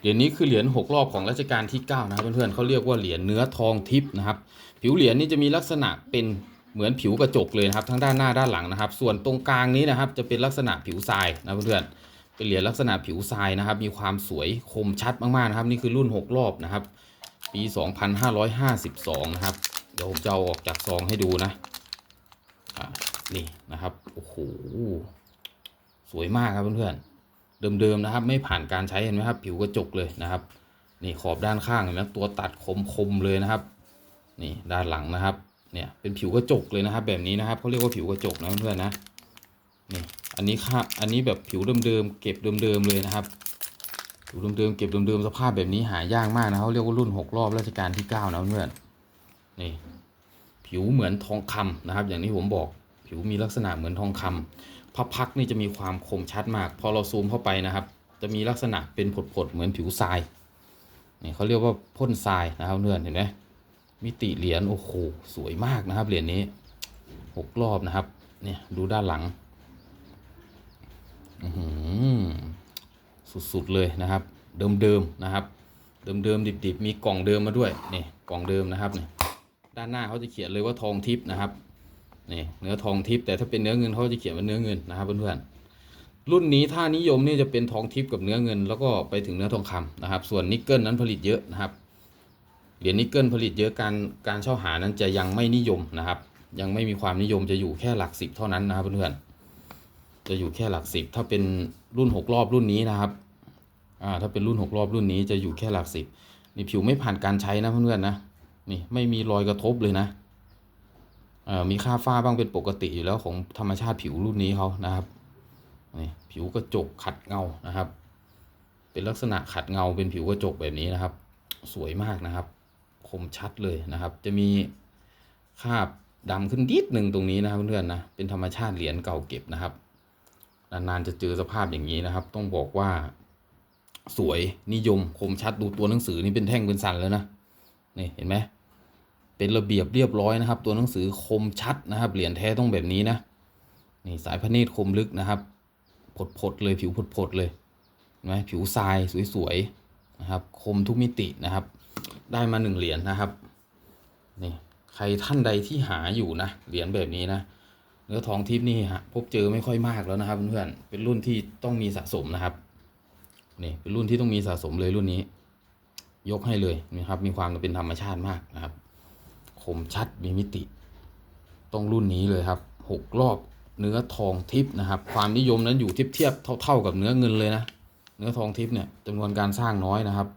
เหรียญนี้คือเหรียญหกรอบของรัชกาลที่9นะครับเพื่อนๆเขาเรียกว่าเหรียญเนื้อทองทิพย์นะครับ ผิวเหรียญนี่จะมีลักษณะเป็นเหมือนผิวกระจกเลยนะครับ ทั้งด้านหน้าด้านหลังนะครับ ส่วนตรงกลางนี้นะครับ จะเป็นลักษณะผิวทรายนะเพื่อนๆเป็นเหรียญลักษณะผิวทรายนะครับ มีความสวยคมชัดมากๆนะครับ นี่คือรุ่น 6 รอบนะครับ ปี 2552 นะครับ เดี๋ยวผมจะเอาออกจากซองให้ดูนะอะนี่นะครับโอ้โหสวยมากครับเพื่อนๆ เดิมๆนะครับ ไม่ผ่านการใช้เห็นไหมครับ ผิวกระจกเลยนะครับนี่ขอบด้านข้างเห็นไหมตัวตัดคมๆเลยนะครับนี่ด้านหลังนะครับเนี่ยเป็นผิวกระจกเลยนะครับ แบบนี้นะครับเขาเรียกว่าผิวกระจกนะเพื่อนๆนะนี่อันนี้ค่ะอันนี้แบบผิวเดิมๆเก็บเดิมๆเลยนะครับผิวเดิมๆเก็บเดิมๆสภาพแบบนี้หายากมากนะเขาเรียกว่ารุ่นหกรอบรัชกาลที่เก้านะเพื่อนๆนี่ผิวเหมือนทองคำนะครับ อย่างที่ผมบอกผิวมีลักษณะเหมือนทองคำ พับพักนี่จะมีความคมชัดมาก พอเราซูมเข้าไปนะครับ จะมีลักษณะเป็นผดๆเหมือนผิวทรายนี่เขาเรียกว่าพ่นทรายนะครับเพื่อนเห็นไหมมิติเหรียญโอ้โหสวยมากนะครับเหรียญนี้หกรอบนะครับ เนี่ยดูด้านหลังอือหือสุดๆเลยนะครับ เดิมๆนะครับ เดิมๆดิบๆ มีกล่องเดิมมาด้วยนี่กล่องเดิมนะครับเนี่ยด้านหน้าเขาจะเขียนเลยว่าทองทิพย์นะครับ นี่เนื้อทองทิพย์แต่ถ้าเป็นเนื้อเงินเขาจะเขียนว่าเนื้อเงินนะครับเพื่อนๆรุ่นนี้ถ้านิยมเนี่ยจะเป็นทองทิพย์กับเนื้อเงิน แล้วก็ไปถึงเนื้อทองคำนะครับ ส่วนนิกเกิลนั้นผลิตเยอะนะครับเหรียญนิกเกิลผลิตเยอะการการเช่าหานั้นจะยังไม่นิยมนะครับ ยังไม่มีความนิยมจะอยู่แค่หลักสิบเท่านั้นนะครับเพื่อนๆจะอยู่แค่หลักสิบถ้าเป็นรุ่นหกรอบรุ่นนี้นะครับอ่าถ้าเป็นรุ่นหกรอบรุ่นนี้จะอยู่แค่หลักสิบนี่ผิวไม่ผ่านการใช้นะเพื่อนๆนะนี่ไม่มีรอยกระทบเลยนะ มีค่าฝ้าบ้างเป็นปกติอยู่แล้วของธรรมชาติผิวรุ่นนี้เขานะครับนี่ผิวกระจกขัดเงานะครับ เป็นลักษณะขัดเงาเป็นผิวกระจกแบบนี้นะครับ สวยมากนะครับ คมชัดเลยนะครับ จะมีคราบดำขึ้นนิดหนึ่งตรงนี้นะครับเพื่อนๆนะเป็นธรรมชาติเหรียญเก่าเก็บนะครับนานๆจะเจอสภาพอย่างนี้นะครับ ต้องบอกว่าสวยนิยมคมชัดดูตัวหนังสือนี่เป็นแท่งเป็นสันแล้วนะนี่เห็นไหม เป็นระเบียบเรียบร้อยนะครับ ตัวหนังสือคมชัดนะครับ เหรียญแท้ต้องแบบนี้นะนี่สายพระเนตรคมลึกนะครับผดๆเลยผิวผดๆเลยเห็นไหมผิวทรายสวยๆนะครับ คมทุกมิตินะครับ ได้มาหนึ่งเหรียญนะครับนี่ใครท่านใดที่หาอยู่นะเหรียญแบบนี้นะเนื้อทองทิพย์นี่ฮะพบเจอไม่ค่อยมากแล้วนะครับเพื่อนๆเป็นรุ่นที่ต้องมีสะสมนะครับนี่เป็นรุ่นที่ต้องมีสะสมเลยรุ่นนี้ ยกให้เลยนะครับ มีความเป็นธรรมชาติมากนะครับ คมชัดมีมิติ ต้องรุ่นนี้เลยครับหกรอบเนื้อทองทิพย์นะครับ ความนิยมนั้นอยู่เทียบเทียบเท่า ๆกับเนื้อเงินเลยนะ เนื้อทองทิพย์เนี่ยจำนวนการสร้างน้อยนะครับ